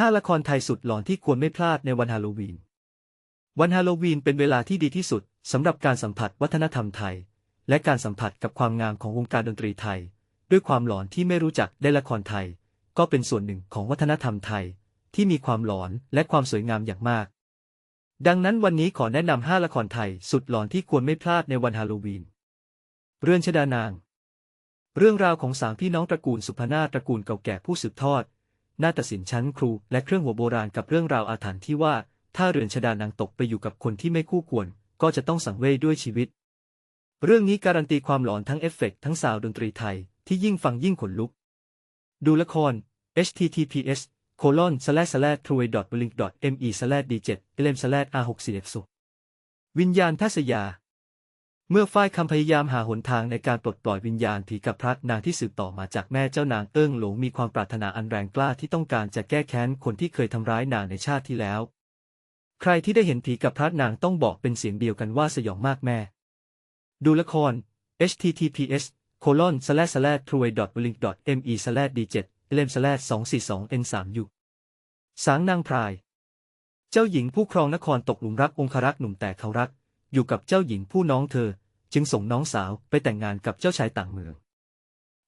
5 ละครไทยสุดหลอนที่ควรไม่พลาดในวันฮาโลวีน วันฮาโลวีนเป็นเวลาที่ดีที่สุดสำหรับการสัมผัสวัฒนธรรมไทย และการสัมผัสกับความงามของวงการดนตรีไทย ด้วยความหลอนที่ไม่รู้จักได้ละครไทย ก็เป็นส่วนหนึ่งของวัฒนธรรมไทย ที่มีความหลอนและความสวยงามอย่างมาก ดังนั้นวันนี้ขอแนะนำ5ละครไทยสุดหลอนที่ควรไม่พลาดในวันฮาโลวีน เรื่อนชดานาง เรื่องราวของสามพี่น้องตระกูลสุพนาตระกูลเก่าแก่ผู้สืบทอด นาฏศิลป์ชั้นครู และเครื่องหัวโบราณกับเรื่องราวอาถรรพ์ที่ว่า ถ้าเรือนชดานางตกไปอยู่กับคนที่ไม่คู่ควร ก็จะต้องสังเวยด้วยชีวิต เรื่องนี้การันตีความหลอนทั้งเอฟเฟกต์ทั้งซาวดนตรีไทย ที่ยิ่งฟังยิ่งขนลุก ดูละคร https colon slash slash t r u e b l i n k me slash d 7 lm slash r 6 4 f วิญญาณทัศยา เมื่อฝ้ายคำพยายามหาหนทางในการปลดปล่อยวิญญาณผีกับพระนางที่สืบต่อมาจากแม่เจ้านางเอิ้งหลงมีความปรารถนาอันแรงกล้าที่ต้องการจะแก้แค้นคนที่เคยทำร้ายนางในชาติที่แล้ว ใครที่ได้เห็นผีกับพระนางต้องบอกเป็นเสียงเดียวกันว่าสยองมากแม่ ดูละคร https colon slash slash t r u e b l i n k me slash d 7 lm slash 242 n 3 u สางนางพราย เจ้าหญิงผู้ครองนครตกหลุมรักองครักษ์หนุ่มแต่เขารัก อยู่กับเจ้าหญิงผู้น้องเธอ จึงส่งน้องสาวไปแต่งงานกับเจ้าชายต่างเมือง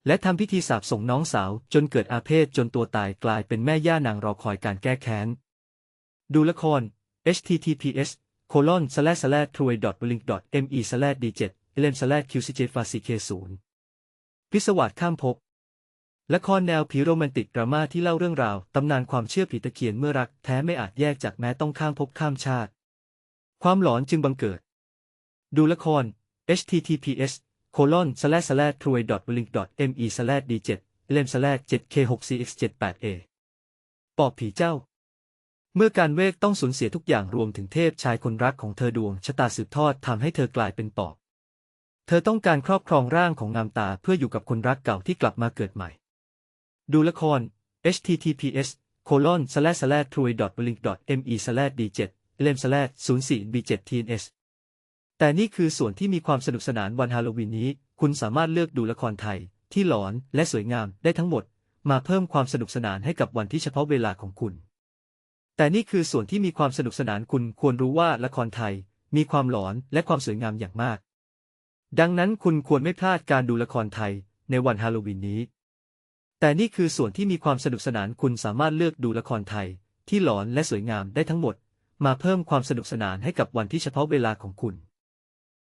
และทำพิธีสาบส่งน้องสาวจนเกิดอาเพศจนตัวตายกลายเป็นแม่ย่านางรอคอยการแก้แค้น ดูละคร https colon slash slash t r u e b l i n k me slash d 7 lm slash qcj f a c k 0พิศวาสข้ามภพละครแนวผีโรแมนติกดราม่าที่เล่าเรื่องราว ตำนานความเชื่อผีตะเคียนเมื่อรักแท้ไม่อาจแยกจากแม้ต้องข้ามภพข้ามชาติ ความหลอนจึงบังเกิด ดูละคร https colon slash slash t r u e b l i n k me slash d 7 lm slash 7 k 6 cx 7 8 a ปอบผีเจ้า เมื่อการเวกต้องสูญเสียทุกอย่างรวมถึงเทพชายคนรักของเธอดวงชะตาสืบทอดทำให้เธอกลายเป็นปอบ เธอต้องการครอบครองร่างของงามตาเพื่ออยู่กับคนรักเก่าที่กลับมาเกิดใหม่ ดูละคร https colon slash slash t r u e b l i n k me slash d 7 lm slash 04 b 7 tns แต่นี่คือส่วนที่มีความสนุกสนานวันฮาโลวีนนี้ คุณสามารถเลือกดูละครไทย ที่หลอนและสวยงามได้ทั้งหมด มาเพิ่มความสนุกสนานให้กับวันที่เฉพาะเวลาของคุณ แต่นี่คือส่วนที่มีความสนุกสนานคุณควรรู้ว่าละครไทย มีความหลอนและความสวยงามอย่างมาก ดังนั้นคุณควรไม่พลาดการดูละครไทยในวันฮาโลวีนนี้ แต่นี่คือส่วนที่มีความสนุกสนานคุณสามารถเลือกดูละครไทย ที่หลอนและสวยงามได้ทั้งหมด มาเพิ่มความสนุกสนานให้กับวันที่เฉพาะเวลาของคุณ